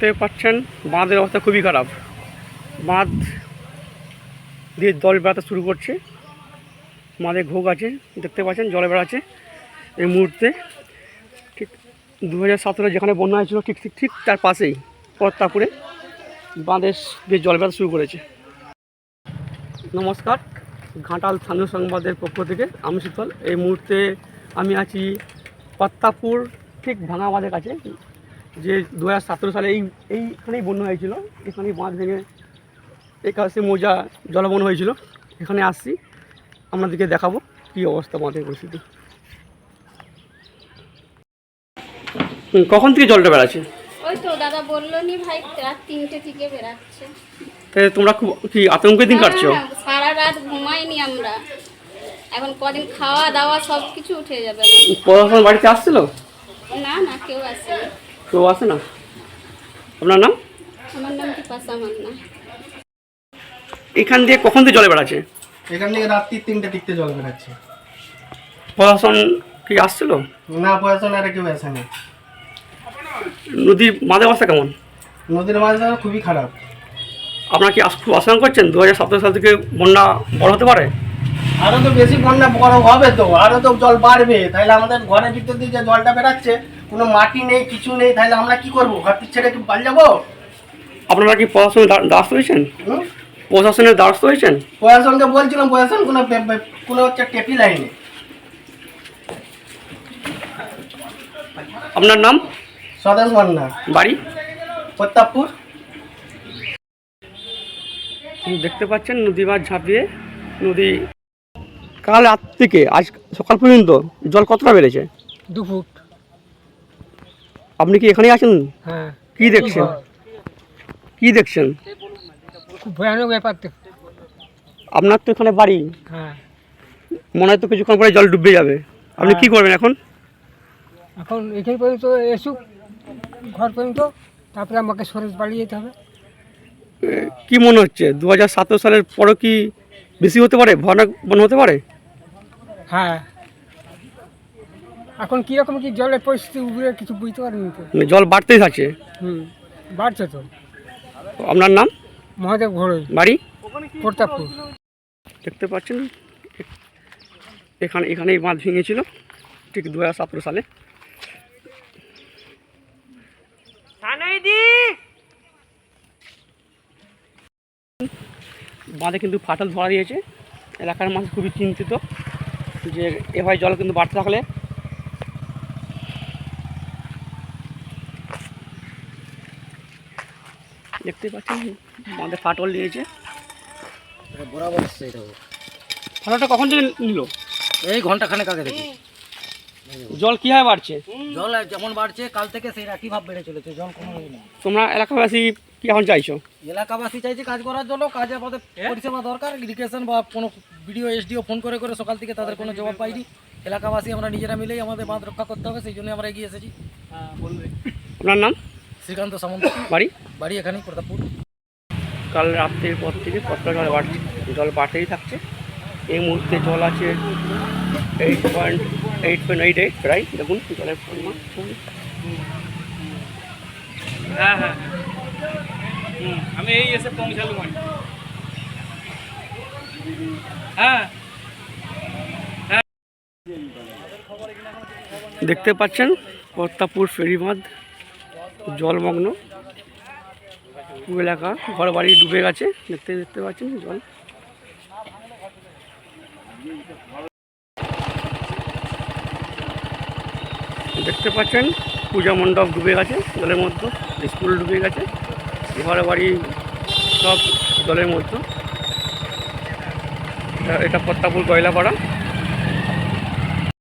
দেখতে পাচ্ছেন, বাঁধের অবস্থা খুবই খারাপ। বাঁধ দিয়ে জল বেড়াতে শুরু করছে। বাঁধে ঘোগ আছে, দেখতে পাচ্ছেন, জলে বেড়াচ্ছে এই মুহূর্তে। ঠিক দু হাজার সতেরো যেখানে বন্যা হয়েছিল, ঠিক ঠিক ঠিক তার পাশেই পদ্মাপুরে বাঁধে দিয়ে জল বেড়াতে শুরু করেছে। নমস্কার, ঘাটাল স্থানীয় সংবাদের পক্ষ থেকে, আমি শীতল। এই মুহূর্তে আমি আছি পত্তাপুর ঠিক ভাঙা বাঁধের কাছে। যে দু হাজার সতেরো সালে এই এইখানেই বন্যা হয়েছিল। এখানেই বাঁধ ভেঙে একাশি মোজা জলবন হয়েছিল। এখানে আসছি আপনাদেরকে দেখাবো কী অবস্থা বাঁধের পরিস্থিতি। কখন থেকে জলটা বেড়াচ্ছে? ওই তো দাদা বলল নি ভাই রাত তিনটে থেকে তাহলে তোমরা খুব কি আতঙ্কের দিন কাটছো? সারা রাত ঘুমাইনি আমরা। এখন কদিন খাওয়া দাওয়া সব কিছু উঠে যাবে। প্রশাসন বাড়িতে আসছিল? না না কেউ আসেনি। কেউ আসে না? আপনার নাম? আমার নাম কি পাশা মান্না। এখান দিয়ে কখন থেকে জলে বেড়াচ্ছে? এখান থেকে রাত্রি তিনটে দিকতে জল বেরাচ্ছে প্রশাসন কি আসছিল? না প্রশাসন আর কেউ আসে না। নদীর মাঝে অবস্থা কেমন? নদীর ধরা খুবই খারাপ। আপনারা কি খুব আশঙ্কা করছেন? দু হাজার সতেরো সাল থেকে বন্যা বড় হতে পারে? আরও তো বেশি বন্যা বড় হবে তো আরও তো জল বাড়বে। তাহলে আমাদের ঘরের ভিতর দিয়ে যে জলটা বেরাচ্ছে কোনো মাটি নেই কিছু নেই তাহলে আমরা কি করব? ঘর ছেড়ে কি পাল যাব? আপনারা কি প্রশাসনের দ্বার- দ্বারস্থ হয়েছেন? প্রশাসনের দ্বারস্থ হয়েছেন? প্রশাসনকে বলছিলাম প্রশাসন কোনো কোনো হচ্ছে টেপি লাইনে। আপনার নাম? স্বদেশ মান্না। বাড়ি? প্রতাপপুর। দেখতে পাচ্ছেন নদী মাছ ঝাঁপিয়ে নদী কাল রাত থেকে আজ সকাল পর্যন্ত জল কতটা বেড়েছে? দু ফুট। আপনি কি এখানেই আছেন? হ্যাঁ। কি দেখছেন? কি দেখছেন? খুব ভয়ানক ব্যাপার তো। আপনার তো এখানে বাড়ি। হ্যাঁ। মনে হয় তো কিছুক্ষণ পরে জল ডুবে যাবে। আপনি কি করবেন এখন? এখন এখানে পর্যন্ত এসুক ঘর পর্যন্ত তারপরে আমাকে সরেজ বাড়ি যেতে হবে। কি মনে হচ্ছে? দু হাজার সতেরো সালের পরও কি বেশি হতে পারে? ভয়ানক বন হতে পারে? হ্যাঁ। এখন কীরকম কি জলের পরিস্থিতি উপরে কিছু বুঝতে পারিনি তো। মানে জল বাড়তেই থাকছে। হুম বাড়ছে তো। আপনার নাম? মহাদেব ঘোড়ই। বাড়ি? প্রতাপপুর দেখতে পাচ্ছেন এখানে এখানেই বাঁধ ভেঙেছিল ঠিক দু হাজার সতেরো সালে। বাঁধে কিন্তু ফাটল ধরা দিয়েছে। এলাকার মানুষ খুবই চিন্তিত যে এভাবে জল কিন্তু বাড়তে থাকলে দেখতে পাচ্ছেন? বাঁধে ফাটল নিয়েছে। বরাবর ফাটলটা কখন থেকে নিল? এই ঘণ্টা খানেক আগে থেকে। জল কীভাবে বাড়ছে? জল যেমন বাড়ছে কাল থেকে সেই একই ভাব বেড়ে চলেছে জল কোনো নেই। তোমরা এলাকাবাসী কি এখন চাইছো? এলাকাবাসী চাইছে কাজ করার জন্য কাজে আমাদের পরিষেবা দরকার ইরিগেশন বা কোনো বিডিও এসডিও ফোন করে করে সকাল থেকে তাদের কোনো জবাব পাইনি। এলাকাবাসী আমরা নিজেরা মিলেই আমাদের বাঁধ রক্ষা করতে হবে সেই জন্য আমরা এগিয়ে এসেছি। আপনার নাম? শ্রীকান্ত সামন্ত। বাড়ি? বাড়ি এখানেই প্রতাপপুর। কাল রাত্রের পর থেকে কতটা জল বাড়ছে? জল বাড়তেই থাকছে। এই মুহূর্তে জল আছে eight point eight point eight eight প্রায় দেখুন জলের পরিমাণ। হ্যাঁ হ্যাঁ। আমি এই এসে পৌঁছালুম হ্যাঁ। দেখতে পাচ্ছেন পদ্মাপুর ফেরিবাঁধ। জলমগ্ন এলাকা ঘর বাড়ি ডুবে গেছে, দেখতে দেখতে পাচ্ছেন জল। দেখতে পাচ্ছেন, পূজা মণ্ডপ ডুবে গেছে জলের মধ্যে, স্কুল ডুবে গেছে, ঘর বাড়ি সব জলের মধ্যে। এটা- পদ্মাপুর গয়লাপাড়া।